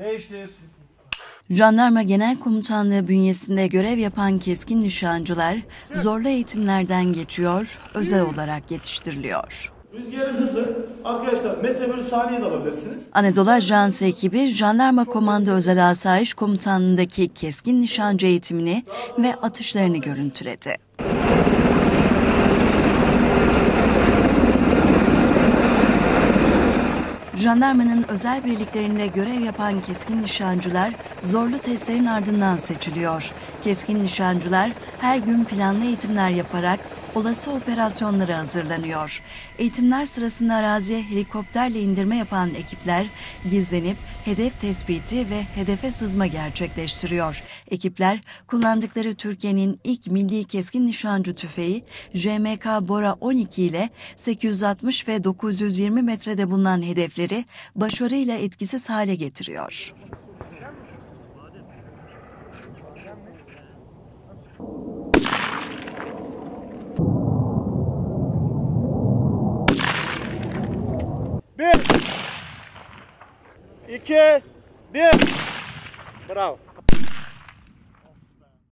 Beştir. Jandarma Genel Komutanlığı bünyesinde görev yapan keskin nişancılar zorlu eğitimlerden geçiyor, özel olarak yetiştiriliyor. Rüzgarın hızı arkadaşlar metre bölü saniye de alabilirsiniz. Anadolu Ajansı ekibi Jandarma Komando Özel Asayiş Komutanlığı'ndaki keskin nişancı eğitimini ve atışlarını görüntüledi. Jandarmanın özel birliklerinde görev yapan keskin nişancılar zorlu testlerin ardından seçiliyor. Keskin nişancılar her gün planlı eğitimler yaparak olası operasyonlara hazırlanıyor. Eğitimler sırasında araziye helikopterle indirme yapan ekipler gizlenip hedef tespiti ve hedefe sızma gerçekleştiriyor. Ekipler kullandıkları Türkiye'nin ilk milli keskin nişancı tüfeği JMK Bora 12 ile 860 ve 920 metrede bulunan hedefleri başarıyla etkisiz hale getiriyor. Bir. İki. Bir. Bravo.